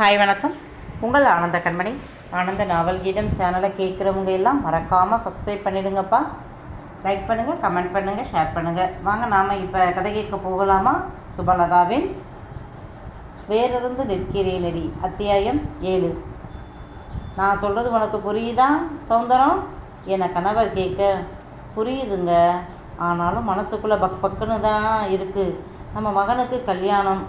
Hi வணக்கம். உங்கள் ஆனந்த கண்மணி. ஆனந்த நாவல் கீதம் சேனலை கேட்குறவங்க எல்லாம் மறக்காமல் சப்ஸ்கிரைப் பண்ணிடுங்கப்பா. லைக் பண்ணுங்கள் கமெண்ட் பண்ணுங்கள் ஷேர் பண்ணுங்கள் வாங்க நாம் இப்போ கதை கேட்க போகலாமா? சுபலதாவின் வேறிருந்து நிற்கிறேனடி அத்தியாயம் ஏழு. நான் சொல்கிறது உனக்கு புரியுதா சௌந்தரம்? என்னை கணவர் கேட்க புரியுதுங்க. ஆனாலும் மனசுக்குள்ளே பக் பக்குன்னு தான் இருக்குது நம்ம மகனுக்கு கல்யாணம்.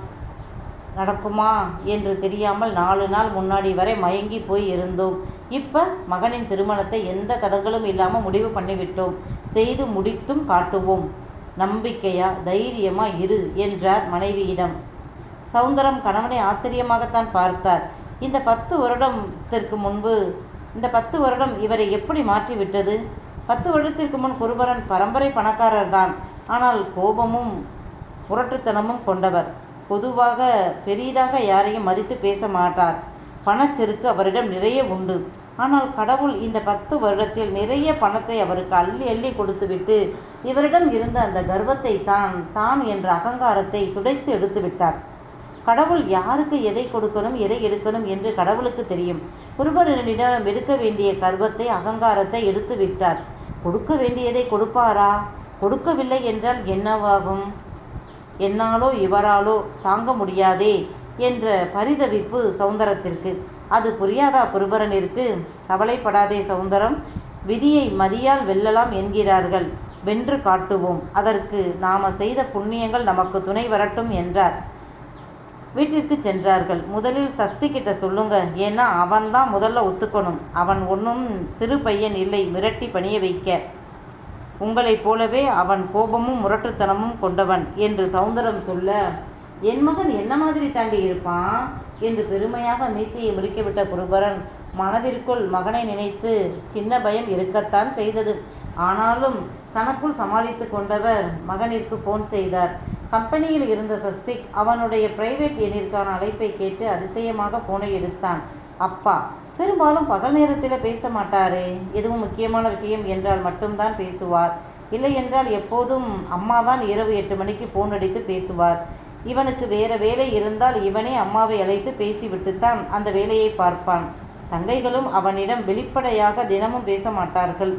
நடக்குமா என்று தெரியாமல் நாலு நாள் முன்னாடி வரை மயங்கி போய் இருந்தோம். இப்போ மகனின் திருமணத்தை எந்த தடங்களும் இல்லாமல் முடிவு பண்ணிவிட்டோம். செய்து முடித்தும் காட்டுவோம். நம்பிக்கையா தைரியமா இரு என்றார் மனைவியிடம். சௌந்தரம் கணவனை ஆச்சரியமாகத்தான் பார்த்தார். இந்த பத்து வருடத்திற்கு முன்பு இந்த பத்து வருடம் இவரை எப்படி மாற்றிவிட்டது? பத்து வருடத்திற்கு முன் குருபரன் பரம்பரை பணக்காரர் தான் ஆனால் கோபமும் முரட்டுத்தனமும் கொண்டவர். பொதுவாக பெரிதாக யாரையும் மதித்து பேச மாட்டார். பணச்செருக்கு அவரிடம் நிறைய உண்டு. ஆனால் கடவுள் இந்த பத்து வருடத்தில் நிறைய பணத்தை அவருக்கு அள்ளி அள்ளி கொடுத்துவிட்டு இவரிடம் இருந்த அந்த கர்வத்தை தான் தான் என்ற அகங்காரத்தை துடைத்து எடுத்து விட்டார். கடவுள் யாருக்கு எதை கொடுக்கணும் எதை எடுக்கணும் என்று கடவுளுக்கு தெரியும். ஒருவரிடம் எடுக்க வேண்டிய கர்வத்தை அகங்காரத்தை எடுத்து விட்டார். கொடுக்க வேண்டியதை கொடுப்பாரா? கொடுக்கவில்லை என்றால் என்னவாகும்? என்னாலோ இவராலோ தாங்க முடியாதே என்ற பரிதவிப்பு சௌந்தரத்திற்கு அது புரியாதா குருபரனிற்கு? கவலைப்படாதே சௌந்தரம் விதியை மதியால் வெல்லலாம் என்கிறார்கள். வென்று காட்டுவோம். அதற்கு நாம செய்த புண்ணியங்கள் நமக்கு துணை வரட்டும் என்றார். வீட்டிற்கு சென்றார்கள். முதலில் சஸ்தி கிட்ட சொல்லுங்க. ஏன்னா அவன்தான் முதல்ல ஒத்துக்கணும். அவன் ஒன்றும் சிறு பையன் இல்லை. மிரட்டி பணிய வைக்க. உங்களைப் போலவே அவன் கோபமும் முரட்டுத்தனமும் கொண்டவன் என்று சௌந்தரம் சொல்ல என் மகன் என்ன மாதிரி தாண்டி இருப்பான்? என்று பெருமையாக மீசையை முறிக்கிவிட்ட குருபரன் மனதிற்குள் மகனை நினைத்து சின்ன பயம் இருக்கத்தான் செய்தது. ஆனாலும் தனக்குள் சமாளித்து கொண்டவர் மகனிற்கு ஃபோன் செய்தார். கம்பெனியில் இருந்த சஸ்திக் அவனுடைய பிரைவேட் எண்ணிற்கான அழைப்பை கேட்டு அதிசயமாக ஃபோனை எடுத்தான். அப்பா பெரும்பாலும் பகல் நேரத்தில் பேச மாட்டாரே. எதுவும் முக்கியமான விஷயம் என்றால் மட்டும்தான் பேசுவார். இல்லை என்றால் எப்போதும் அம்மாதான் இரவு எட்டு மணிக்கு ஃபோன் அடித்து பேசுவார். இவனுக்கு வேற வேலை இருந்தால் இவனே அம்மாவை அழைத்து பேசிவிட்டுத்தான் அந்த வேலையை பார்ப்பான். தங்கைகளும் அவனிடம் வெளிப்படையாக தினமும் பேச மாட்டார்கள்.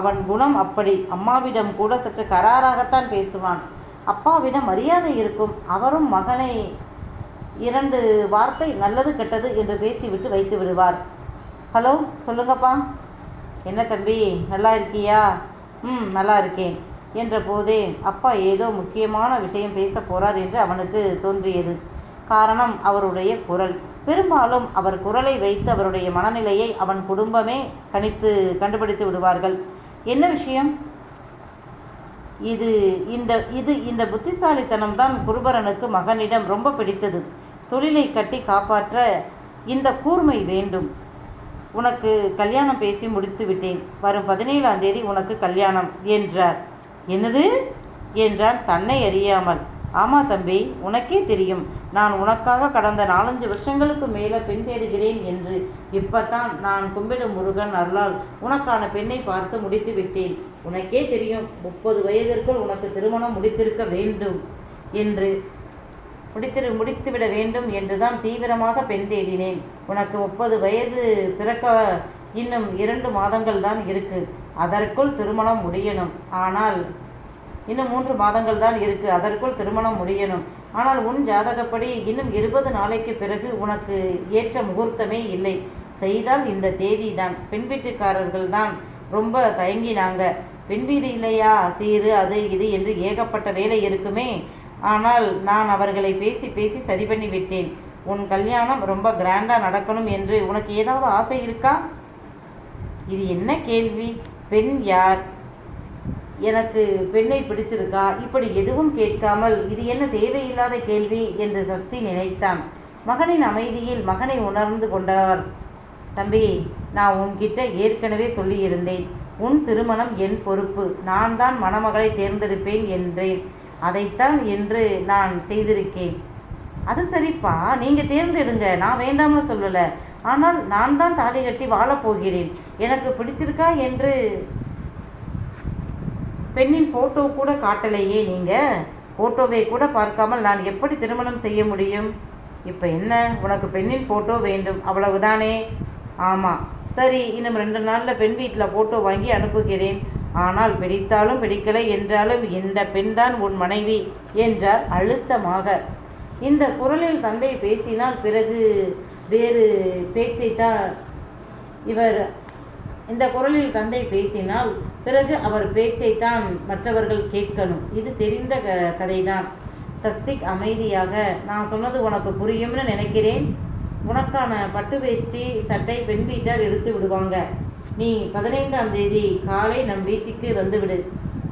அவன் குணம் அப்படி. அம்மாவிடம் கூட சற்று கராராகத்தான் பேசுவான். அப்பாவிடம் மரியாதை இருக்கும். அவரும் மகனை இரண்டு வார்த்தை நல்லது கெட்டது என்று பேசிவிட்டு வைத்து விடுவார். ஹலோ சொல்லுங்கப்பா. என்ன தம்பி நல்லா இருக்கியா? ம் நல்லா இருக்கேன். என்ற போதே அப்பா ஏதோ முக்கியமான விஷயம் பேச போறார் என்று அவனுக்கு தோன்றியது. காரணம் அவருடைய குரல். பெரும்பாலும் அவர் குரலை வைத்து அவருடைய மனநிலையை அவன் குடும்பமே கணித்து கண்டுபிடித்து விடுவார்கள். என்ன விஷயம்? இது இந்த இது இந்த புத்திசாலித்தனம் தான் குருபரனுக்கு மகனிடம் ரொம்ப பிடித்தது. தொழிலை கட்டி காப்பாற்ற இந்த கூர்மை வேண்டும். உனக்கு கல்யாணம் பேசி முடித்து விட்டேன். வரும் பதினேழாம் தேதி உனக்கு கல்யாணம் என்றார். என்னது? என்றான் தன்னை அறியாமல். ஆமா தம்பி உனக்கே தெரியும். நான் உனக்காக கடந்த நாலஞ்சு வருஷங்களுக்கு மேலே பெண் தேடுகிறேன் என்று. இப்பத்தான் நான் கும்பிடும் முருகன் அருளால் உனக்கான பெண்ணை பார்த்து முடித்து விட்டேன். உனக்கே தெரியும் முப்பது வயதிற்குள் உனக்கு திருமணம் முடித்திருக்க வேண்டும் என்று. முடித்திரு முடித்துவிட வேண்டும் என்றுதான் தீவிரமாக பெண் தேடினேன். உனக்கு முப்பது வயது பிறக்க இன்னும் இரண்டு மாதங்கள் தான் இருக்கு. அதற்குள் திருமணம் முடியணும். ஆனால் இன்னும் மூன்று மாதங்கள் தான் இருக்கு. அதற்குள் திருமணம் முடியணும். ஆனால் உன் ஜாதகப்படி இன்னும் இருபது நாளைக்கு பிறகு உனக்கு ஏற்ற முகூர்த்தமே இல்லை. செய்தால் இந்த தேதி தான் பெண் வீட்டுக்காரர்கள் தான் ரொம்ப தயங்கினாங்க. பெண் வீடு இல்லையா? சீரு அது இது என்று ஏகப்பட்ட வேலை இருக்குமே. ஆனால் நான் அவர்களை பேசி பேசி சரி பண்ணி விட்டேன் உன் கல்யாணம் ரொம்ப கிராண்டாக நடக்கணும் என்று உனக்கு ஏதாவது ஆசை இருக்கா? இது என்ன கேள்வி? பெண் யார்? எனக்கு பெண்ணை பிடிச்சிருக்கா? இப்படி எதுவும் கேட்காமல் இது என்ன தேவையில்லாத கேள்வி? என்று சஸ்தி நினைத்தான். மகனின் அமைதியில் மகனை உணர்ந்து கொண்டார். தம்பி நான் உன்கிட்ட ஏற்கனவே சொல்லியிருந்தேன். உன் திருமணம் என் பொறுப்பு. நான் தான் மணமகளை தேர்ந்தெடுப்பேன் என்றேன். அதைத்தான் என்று நான் செய்திருக்கேன். அது சரிப்பா நீங்கள் தேர்ந்தெடுங்க. நான் வேண்டாம்னு சொல்லலை. ஆனால் நான் தான் தாலி கட்டி வாழப் போகிறேன். எனக்கு பிடிச்சிருக்கா என்று பெண்ணின் ஃபோட்டோ கூட காட்டலையே நீங்கள் ஃபோட்டோவை கூட பார்க்காமல் நான் எப்படி திருமணம் செய்ய முடியும்? இப்போ என்ன? உனக்கு பெண்ணின் ஃபோட்டோ வேண்டும். அவ்வளவுதானே? ஆமாம் சரி இன்னும் ரெண்டு நாளில் பெண் வீட்டில் ஃபோட்டோ வாங்கி அனுப்புகிறேன். ஆனால் பிடித்தாலும் பிடிக்கலை என்றாலும் இந்த பெண்தான் உன் மனைவி என்றார் அழுத்தமாக. இந்த குரலில் தந்தை பேசினால் பிறகு வேறு பேச்சைத்தான் இவர் இந்த குரலில் தந்தை பேசினால் பிறகு அவர் பேச்சைத்தான் மற்றவர்கள் கேட்கணும். இது தெரிந்த க கதைதான். சஸ்திக் அமைதியாக நான் சொன்னது உனக்கு புரியும்னு நினைக்கிறேன். உனக்கான பட்டு வேஷ்டி சட்டை பெண் வீட்டார் எடுத்து விடுவாங்க. நீ பதினைந்தாம் தேதி காலை நம் வீட்டுக்கு வந்துவிடு.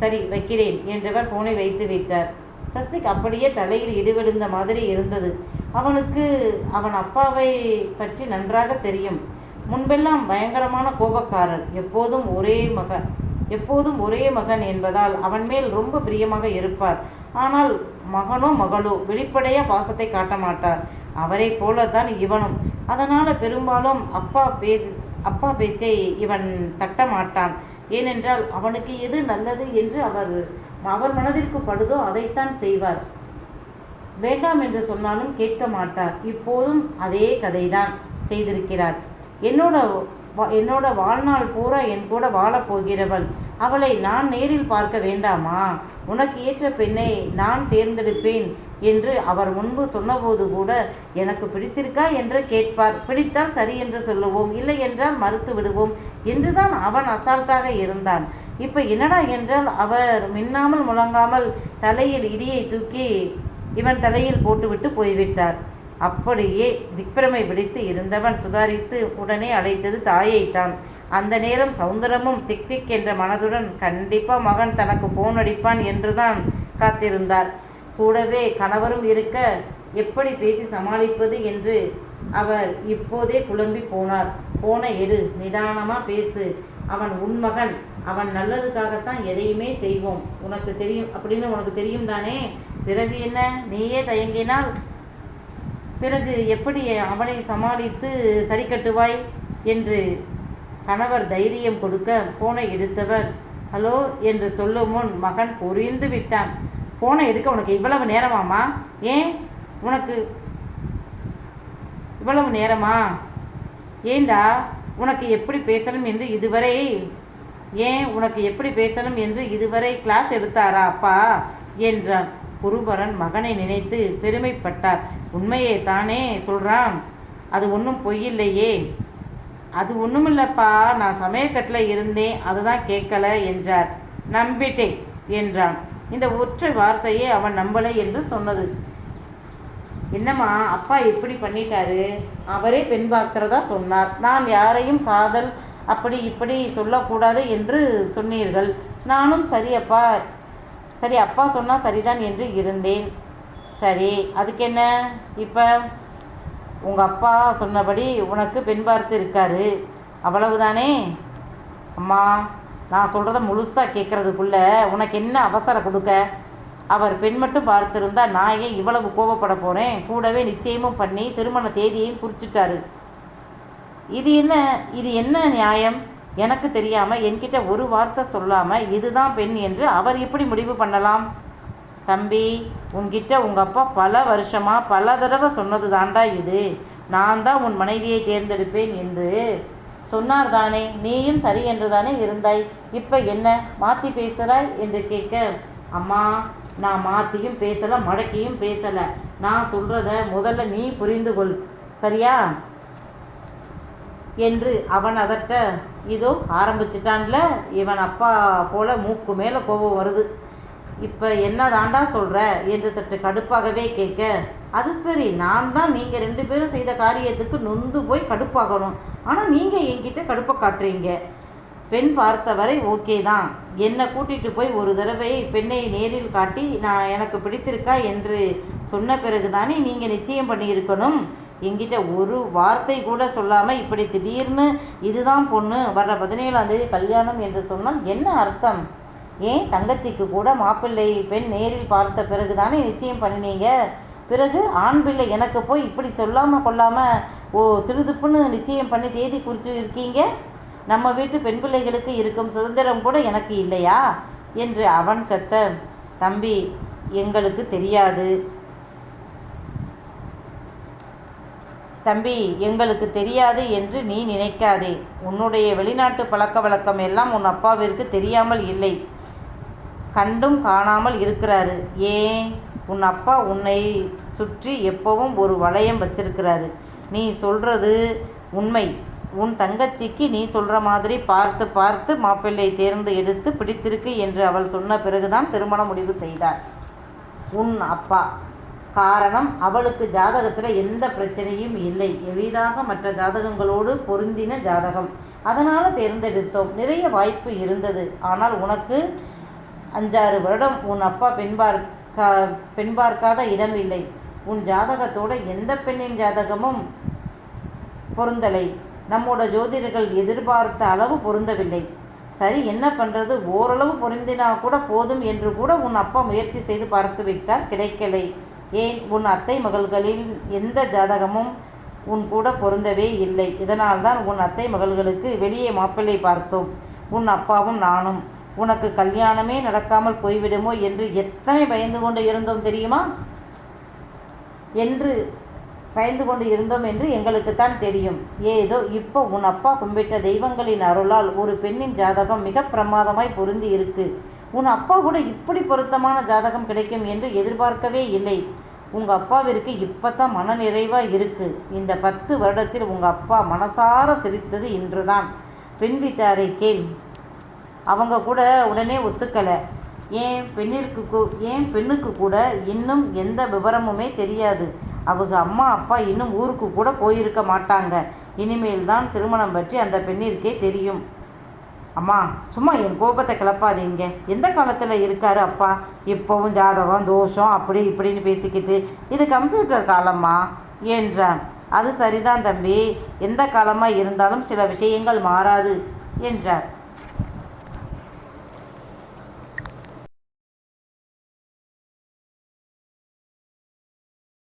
சரி வைக்கிறேன் என்றவர் போனை வைத்து விட்டார். சசிக் அப்படியே தலையில் இடிவிழுந்த மாதிரி இருந்தது. அவனுக்கு அவன் அப்பாவை பற்றி நன்றாக தெரியும். முன்பெல்லாம் பயங்கரமான கோபக்காரர். எப்போதும் ஒரே மகன் எப்போதும் ஒரே மகன் என்பதால் அவன் மேல் ரொம்ப பிரியமாக இருப்பார். ஆனால் மகனோ மகளோ வெளிப்படையாக பாசத்தை காட்ட மாட்டார். அவரை போலத்தான் இவனும். அதனால் பெரும்பாலும் அப்பா பேசி அப்பா பேச்சை இவன் தட்ட மாட்டான். ஏனென்றால் அவனுக்கு எது நல்லது என்று அவர் அவர் மனதிற்கு படுதோ அதைத்தான் செய்வார். வேண்டாம் என்று சொன்னாலும் கேட்க மாட்டார். இப்போதும் அதே கதைதான் செய்திருக்கிறார். என்னோட என்னோட வாழ்நாள் பூரா என் கூட வாழப் போகிறவள். அவளை நான் நேரில் பார்க்க வேண்டாமா? உனக்கு ஏற்ற பெண்ணை நான் தேர்ந்தெடுப்பேன். என்று அவர் முன்பு சொன்னபோது கூட எனக்கு பிடித்திருக்கா? என்று கேட்பார். பிடித்தால் சரி என்று சொல்லுவோம். இல்லை என்றால் மறுத்து விடுவோம். என்றுதான் அவன் அசால்ட்டாக இருந்தான். இப்போ என்னடா என்றால் அவர் மின்னாமல் முழங்காமல் தலையில் இடியை தூக்கி இவன் தலையில் போட்டுவிட்டு போய்விட்டார். அப்படியே திக்பிரமை பிடித்து இருந்தவன் சுதாரித்து உடனே அழைத்தது தாயைத்தான். அந்த நேரம் சௌந்தரமும் திக் திக் என்ற மனதுடன் கண்டிப்பாக மகன் தனக்கு ஃபோன் அடிப்பான் என்றுதான் காத்திருந்தார். கூடவே கணவரும் இருக்க எப்படி பேசி சமாளிப்பது என்று அவர் இப்போதே குழம்பி போனார். போன எடு நிதானமாக பேசு. அவன் உன் மகன். அவன் நல்லதுக்காகத்தான் எதையுமே செய்வோம். உனக்கு தெரியும் அப்படின்னு உனக்கு தெரியும் தானே? பிறகு என்ன? நீயே தயங்கினால்? பிறகு எப்படி அவனை சமாளித்து சரி கட்டுவாய்? என்று கணவர் தைரியம் கொடுக்க போனை எடுத்தவர். ஹலோ என்று சொல்லும் முன் மகன் புரிந்து விட்டான். ஃபோனை எடுக்க உனக்கு இவ்வளவு நேரமாமா ஏன்? உனக்கு இவ்வளவு நேரமா? ஏண்டா? உனக்கு எப்படி பேசணும் என்று இதுவரை ஏன் உனக்கு எப்படி பேசணும் என்று இதுவரை கிளாஸ் எடுத்தாரா அப்பா? என்றான். குருபரன் மகனை நினைத்து பெருமைப்பட்டார். உண்மையே தானே சொல்கிறான் அது ஒன்றும் பொய்யில்லையே. அது ஒன்றுமில்லப்பா நான் சமையற்கட்டில் இருந்தேன். அதுதான் கேட்கல என்றார். நம்பிட்டேன் என்றான். இந்த ஒற்றை வார்த்தையே அவன் நம்பலை என்று சொன்னது. என்னம்மா அப்பா இப்படி பண்ணிட்டாரு? அவரே பெண் பார்க்கிறதா சொன்னார். நான் யாரையும் காதல் அப்படி இப்படி சொல்லக்கூடாது என்று சொன்னீர்கள். நானும் சரி அப்பா சரி அப்பா சொன்னால் சரிதான் என்று இருந்தேன். சரி அதுக்கு என்ன இப்போ உங்கள் அப்பா சொன்னபடி உனக்கு பெண் பார்த்து இருக்காரு. அவ்வளவுதானே? அம்மா நான் சொல்கிறத முழுசாக கேட்குறதுக்குள்ள உனக்கு என்ன அவசரம் கொடுக்க? அவர் பெண் மட்டும் பார்த்திருந்தா நான் ஏன் இவ்வளவு கோபப்பட போகிறேன் கூடவே நிச்சயமும் பண்ணி திருமண தேதியையும் குறிச்சிட்டாரு. இது என்ன? இது என்ன நியாயம்? எனக்கு தெரியாமல் என்கிட்ட ஒரு வார்த்தை சொல்லாமல் இதுதான் பெண் என்று அவர் எப்படி முடிவு பண்ணலாம்? தம்பி உன்கிட்ட உங்கள் அப்பா பல வருஷமாக பல தடவை சொன்னது தாண்டா இது. நான் தான் உன் மனைவியை தேர்ந்தெடுப்பேன் என்று சொன்னார் தானே நீயும் சரி என்று தானே இருந்தாய்? இப்போ என்ன மாற்றி பேசுகிறாய் என்று கேட்க அம்மா நான் மாற்றியும் பேசலை மடக்கியும் பேசலை. நான் சொல்கிறத முதல்ல நீ புரிந்து கொள். சரியா? என்று அவன் அதட்ட இதோ ஆரம்பிச்சிட்டான்ல. இவன் அப்பா போல மூக்கு மேலே கோபம் வருது. இப்போ என்ன தாண்டா சொல்கிற என்று சற்று கடுப்பாகவே கேட்க அது சரி நான் தான் நீங்கள் ரெண்டு பேரும் செய்த காரியத்துக்கு நொந்து போய் கடுப்பாகணும். ஆனால் நீங்கள் என்கிட்ட கடுப்பை காட்டுறீங்க. பெண் பார்த்தவரை ஓகே தான். என்னை கூட்டிகிட்டு போய் ஒரு தடவை பெண்ணை நேரில் காட்டி நான் எனக்கு பிடித்திருக்கா? என்று சொன்ன பிறகு தானே நீங்கள் நிச்சயம் பண்ணியிருக்கணும். என்கிட்ட ஒரு வார்த்தை கூட சொல்லாமல் இப்படி திடீர்னு இதுதான் பொண்ணு வர்ற பதினேழாம் தேதி கல்யாணம் என்று சொன்னால் என்ன அர்த்தம்? ஏன் தங்கச்சிக்கு கூட மாப்பிள்ளை பெண் நேரில் பார்த்த பிறகு தானே நிச்சயம் பண்ணினீங்க? பிறகு ஆண் பிள்ளை எனக்கு போய் இப்படி சொல்லாமல் கொள்ளாமல் ஓ திருதுப்புன்னு நிச்சயம் பண்ணி தேதி குறித்து இருக்கீங்க? நம்ம வீட்டு பெண் பிள்ளைகளுக்கு இருக்கும் சுதந்திரம் கூட எனக்கு இல்லையா? என்று அவன் கத்த தம்பி எங்களுக்கு தெரியாது. தம்பி எங்களுக்கு தெரியாது என்று நீ நினைக்காதே. உன்னுடைய வெளிநாட்டு பழக்க வழக்கம் எல்லாம் உன் அப்பாவிற்கு தெரியாமல் இல்லை. கண்டும் காணாமல் இருக்கிறாரு. ஏன்? உன் அப்பா உன்னை சுற்றி எப்பவும் ஒரு வளையம் வச்சிருக்கிறாரு. நீ சொல்கிறது உண்மை. உன் தங்கச்சிக்கு நீ சொல்கிற மாதிரி பார்த்து பார்த்து மாப்பிள்ளை தேர்ந்து எடுத்து பிடித்திருக்கு என்று அவள் சொன்ன பிறகுதான் திருமண முடிவு செய்தார். உன் அப்பா. காரணம் அவளுக்கு ஜாதகத்தில் எந்த பிரச்சனையும் இல்லை. எளிதாக மற்ற ஜாதகங்களோடு பொருந்தின ஜாதகம். அதனால் தேர்ந்தெடுத்தோம். நிறைய வாய்ப்பு இருந்தது. ஆனால் உனக்கு அஞ்சாறு வருடம் உன் அப்பா பின்பார் க பெண் பார்க்காத இடம் இல்லை. உன் ஜாதகத்தோட எந்த பெண்ணின் ஜாதகமும் பொருந்தலை. நம்மோட ஜோதிடர்கள் எதிர்பார்த்த அளவு பொருந்தவில்லை. சரி என்ன பண்ணுறது ஓரளவு பொருந்தினா கூட போதும் என்று கூட உன் அப்பா முயற்சி செய்து பார்த்து விட்டார். கிடைக்கலை. ஏன்? உன் அத்தை மகள்களில் எந்த ஜாதகமும் உன் கூட பொருந்தவே இல்லை. இதனால்தான் உன் அத்தை மகள்களுக்கு வெளியே மாப்பிள்ளை பார்த்தோம். உன் அப்பாவும் நானும். உனக்கு கல்யாணமே நடக்காமல் போய்விடுமோ என்று எத்தனை பயந்து கொண்டு இருந்தோம் தெரியுமா? என்று பயந்து கொண்டு இருந்தோம் என்று எங்களுக்குத்தான் தெரியும். ஏதோ இப்போ உன் அப்பா கும்பிட்ட தெய்வங்களின் அருளால் ஒரு பெண்ணின் ஜாதகம் மிக பிரமாதமாய் பொருந்தி இருக்கு. உன் அப்பா கூட இப்படி பொருத்தமான ஜாதகம் கிடைக்கும் என்று எதிர்பார்க்கவே இல்லை. உங்கள் அப்பாவிற்கு இப்போ தான் மன நிறைவாக இருக்குது இந்த பத்து வருடத்தில் உங்கள் அப்பா மனசார சிரித்தது இன்றுதான். பெண் வீட்டாரை கேள். அவங்க கூட உடனே ஒத்துக்கலை. ஏன் பெண்ணிற்கு கூ- ஏன் பெண்ணுக்கு கூட இன்னும் எந்த விவரமுமே தெரியாது. அவங்க அம்மா அப்பா இன்னும் ஊருக்கு கூட போயிருக்க மாட்டாங்க. இனிமேல் தான் திருமணம் பற்றி அந்த பெண்ணிற்கே தெரியும். அம்மா சும்மா என் கோபத்தை கிளப்பாதீங்க. எந்த காலத்தில் இருக்காரு அப்பா? இப்போவும் ஜாதகம் தோஷம் அப்படி இப்படின்னு பேசிக்கிட்டு இது கம்ப்யூட்டர் காலம்மா என்றான். அது சரிதான் தம்பி. எந்த காலமாக இருந்தாலும் சில விஷயங்கள் மாறாது என்றார்.